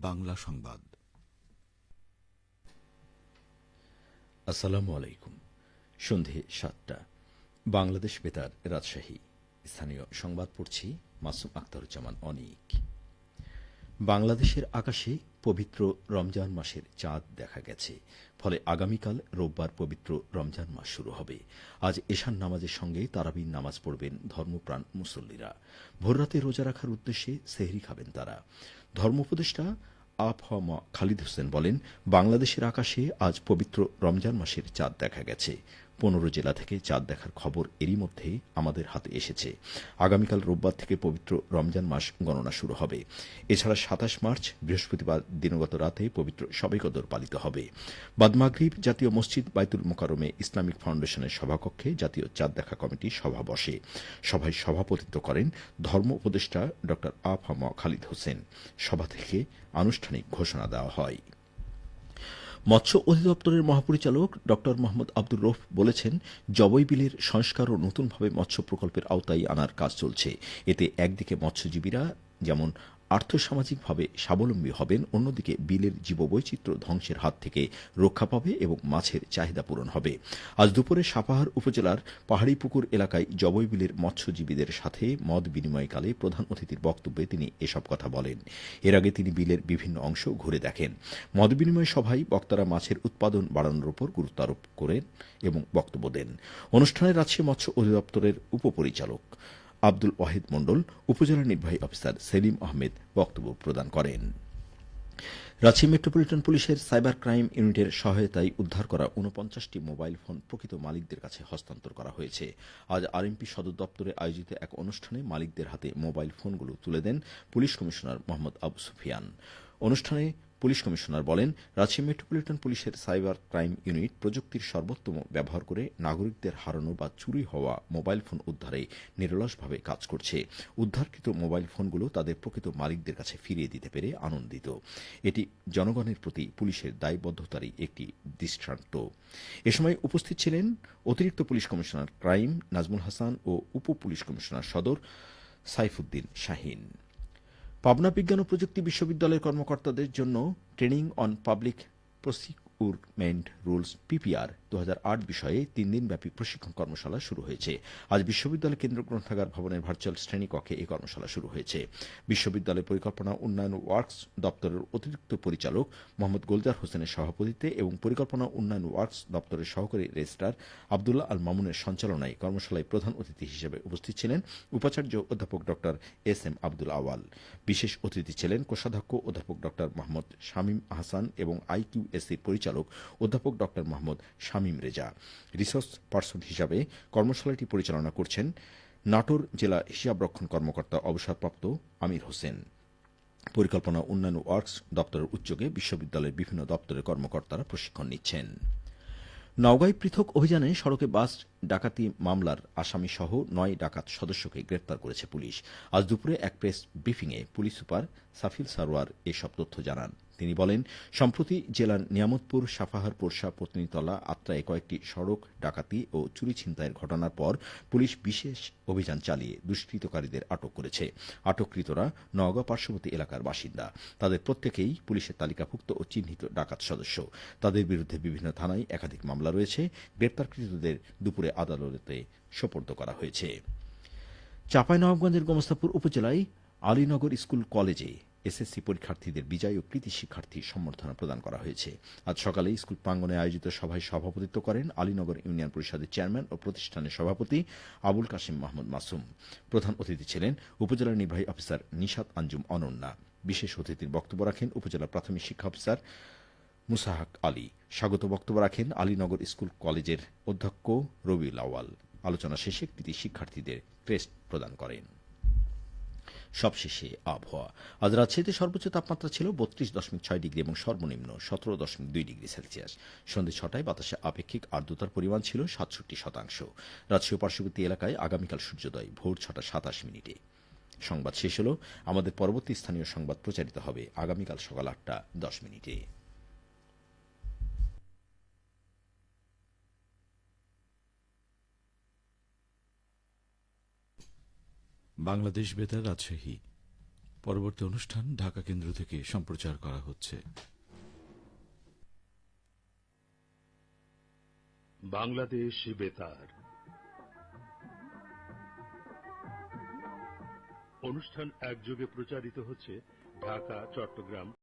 বাংলা সংবাদ। আসসালামু আলাইকুম। সন্ধে সাতটা। বাংলাদেশ বেতার রাজশাহী। স্থানীয় সংবাদ পড়ছি মাসুম আখতারুজ্জামান অনিক। বাংলাদেশের আকাশে পবিত্র রমজান মাসের চাঁদ দেখা গেছে। ফলে আগামীকাল রোববার পবিত্র রমজান মাস শুরু হবে। আজ এশান নামাজের সঙ্গে তারাবিন নামাজ পড়বেন ধর্মপ্রাণ মুসল্লিরা। ভোররাতে রোজা রাখার উদ্দেশ্যে সেহরি খাবেন তারা। ধর্মোপদেষ্টা আফহমা খালিদ হোসেন বলেন, বাংলাদেশের আকাশে আজ পবিত্র রমজান মাসের চাঁদ দেখা গেছে। পনেরো জেলা থেকে চাঁদ দেখার খবর এরই মধ্যে আমাদের হাতে এসেছে। আগামীকাল রোববার থেকে পবিত্র রমজান মাস গণনা শুরু হবে। এছাড়া সাতাশ মার্চ, বৃহস্পতিবার দিনগত রাতে পবিত্র সবে কদর পালিত হবে। বাদমাগরিব জাতীয় মসজিদ বাইতুল মোকারমে ইসলামিক ফাউন্ডেশনের সভাকক্ষে জাতীয় চাঁদ দেখা কমিটি সভা বসে। সভায় সভাপতিত্ব করেন ধর্ম উপদেষ্টা ড আফামা খালিদ হোসেন। সভা থেকে আনুষ্ঠানিক ঘোষণা দেওয়া হয়। মৎস্য অধিদপ্তরের মহাপরিচালক ড মোহাম্মদ আব্দুর রফ বলেছেন, জবই বিলের সংস্কার ও নতুনভাবে মৎস্য প্রকল্পের আওতায় আনার কাজ চলছে। এতে একদিকে মৎস্যজীবীরা, যেমন আর্থসামাজিকভাবে স্বাবলম্বী হবেন, অন্যদিকে বিলের জীববৈচিত্র্য ধ্বংসের হাত থেকে রক্ষা পাবে এবং মাছের চাহিদা পূরণ হবে। আজ দুপুরে সাপাহার উপজেলার পাহাড়ি পুকুর এলাকায় জবই বিলের মৎস্যজীবীদের সাথে মত বিনিময়কালে প্রধান অতিথির বক্তব্যে তিনি এসব কথা বলেন। এর আগে তিনি বিলের বিভিন্ন অংশ ঘুরে দেখেন। মত বিনিময় সভায় বক্তারা মাছের উৎপাদন বাড়ানোর উপর গুরুত্ব আরোপ করেন এবং বক্তব্য দেন। অনুষ্ঠানে রাজশাহী মৎস্য অধিদপ্তরের উপপরিচালক। আব্দুল ওয়াহিদ মণ্ডল, উপজেলা নির্বাহী অফিসার সেলিম আহমেদ বক্তব্য প্রদান করেন। রাজশাহী মেট্রোপলিটন পুলিশের সাইবার ক্রাইম ইউনিটের সহায়তায় উদ্ধার করা ঊনপঞ্চাশটি মোবাইল ফোন প্রকৃত মালিকদের কাছে হস্তান্তর করা হয়েছে। আজ আরএমপি সদর দপ্তরে আয়োজিত এক অনুষ্ঠানে মালিকদের হাতে মোবাইল ফোনগুলো তুলে দেন পুলিশ কমিশনার মোহাম্মদ আবু সুফিয়ান। অনুষ্ঠানে পুলিশ কমিশনার বলেন রাজশাহী মেট্রোপলিটন পুলিশের সাইবার ক্রাইম ইউনিট প্রযুক্তির সর্বোত্তম ব্যবহার করে নাগরিকদের হারানো বা চুরি হওয়া মোবাইল ফোন উদ্ধারে নিরলসভাবে কাজ করছে। উদ্ধারকৃত মোবাইল ফোনগুলো তাদের প্রকৃত মালিকদের কাছে ফিরিয়ে দিতে পেরে আনন্দিত। এটি জনগণের প্রতি পুলিশের দায়বদ্ধতারই একটি দৃষ্টান্ত। এ সময় উপস্থিত ছিলেন অতিরিক্ত police commissioner crime, Nazmul Hasan ও উপ পুলিশ কমিশনার সদর সাইফুদ্দিন শাহিন। পাবনা বিজ্ঞান ও প্রযুক্তি বিশ্ববিদ্যালয়ের কর্মকর্তাদের জন্য training on public procurement rules PPR. দু হাজার আট বিষয়ে তিন দিনব্যাপী প্রশিক্ষণ কর্মশালা শুরু হয়েছে। আজ বিশ্ববিদ্যালয় কেন্দ্র গ্রন্থাগার ভবনের ভার্চুয়াল শ্রেণীকক্ষে এই কর্মশালা শুরু হয়েছে। বিশ্ববিদ্যালয় পরিকল্পনা উন্নয়ন ওয়ার্কস দপ্তরের অতিরিক্ত পরিচালক মোহাম্মদ গোলজার হোসেনের সভাপতিত্বে এবং পরিকল্পনা উন্নয়ন ওয়ার্কস দপ্তরের সহকারী রেজিস্ট্রার আবদুল্লাহ আল মামুনের সঞ্চালনায় কর্মশালায় প্রধান অতিথি হিসেবে উপস্থিত ছিলেন উপাচার্য অধ্যাপক ড এস এম আব্দুল আওয়াল। বিশেষ অতিথি ছিলেন কোষাধ্যক্ষ অধ্যাপক ড মোহাম্মদ শামীম আহসান এবং আইকিউএসির পরিচালক অধ্যাপক ড মোহাম্মদ শামীম রেজা। রিসোর্স পার্সন হিসাবে কর্মশালাটি পরিচালনা করছেন নাটোর জেলা হিসাবরক্ষণ কর্মকর্তা অবসরপ্রাপ্ত আমির হোসেন। পরিকল্পনা উন্নয়ন ওয়ার্কস দপ্তরের উদ্যোগে বিশ্ববিদ্যালয়ের বিভিন্ন দপ্তরের কর্মকর্তারা প্রশিক্ষণ নিচ্ছেন। নওগাঁয় পৃথক অভিযানে সড়কে বাস, ডাকাতি মামলার আসামি সহ নয় ডাকাত সদস্যকে গ্রেপ্তার করেছে পুলিশ। আজ দুপুরে এক প্রেস ব্রিফিংয়ে পুলিশ সুপার সাফিল সারোয়ার এসব তথ্য জানান। তিনি বলেন, সম্প্রতি জেলার নিয়ামতপুর, সাফাহার পোরশা পত্নীতলা, আত্রায় কয়েকটি সড়ক, ডাকাতি ও চুরি ছিনতাইয়ের ঘটনার পর পুলিশ বিশেষ অভিযান চালিয়ে দুষ্কৃতকারীদের আটক করেছে। আটককৃতরা নওগাঁ পার্শ্ববর্তী এলাকার বাসিন্দা। তাদের প্রত্যেকেই পুলিশের তালিকাভুক্ত ও চিহ্নিত ডাকাত সদস্য। তাদের বিরুদ্ধে বিভিন্ন থানায় একাধিক মামলা রয়েছে। গ্রেপ্তারকৃতদের দুপুরে আদালতে সোপর্দ করা হয়েছে। চাঁপাইনবাবগঞ্জের গোমস্তাপুর উপজেলায় আলীনগর স্কুল কলেজে এসএসসি পরীক্ষার্থীদের বিজয় ও কৃতি শিক্ষার্থী সম্বর্ধনা প্রদান করা হয়েছে। আজ সকালে স্কুল প্রাঙ্গনে আয়োজিত সভায় সভাপতিত্ব করেন আলীনগর ইউনিয়ন পরিষদের চেয়ারম্যান ও প্রতিষ্ঠানের সভাপতি আবুল কাশিম মাহমুদ মাসুম। প্রধান অতিথি ছিলেন উপজেলা নির্বাহী অফিসার নিশাত আঞ্জুম অনন্যা। বিশেষ অতিথির বক্তব্য রাখেন উপজেলা প্রাথমিক শিক্ষা অফিসার মুসাহাক আলী। স্বাগত বক্তব্য রাখেন আলীনগর স্কুল কলেজের অধ্যক্ষ রবিউল আওয়াল আলোচনা শেষে কৃতি শিক্ষার্থীদের ক্রেস্ট প্রদান করেন। সবশেষে আবহাওয়া। আজ রাজশাহীতে সর্বোচ্চ তাপমাত্রা ছিল বত্রিশ দশমিক ছয় ডিগ্রি এবং সর্বনিম্ন সতেরো দশমিক দুই ডিগ্রি সেলসিয়াস। সন্ধ্যে ছটায় বাতাসে আপেক্ষিক আর্দ্রতার পরিমাণ ছিল সাতষট্টি শতাংশ। রাজশাহী পার্শ্ববর্তী এলাকায় আগামীকাল সূর্যোদয়, ভোর ছটা সাতাশ মিনিটে। সংবাদ শেষ হল। আমাদের পরবর্তী স্থানীয় সংবাদ প্রচারিত হবে আগামীকাল সকাল আটটা দশ মিনিটে। বাংলাদেশ বেতার রাজশাহী। পরবর্তী অনুষ্ঠান ঢাকা কেন্দ্র থেকে সম্প্রচার করা হচ্ছে। বাংলাদেশ বেতার। অনুষ্ঠান একযোগে প্রচারিত হচ্ছে ঢাকা, চট্টগ্রাম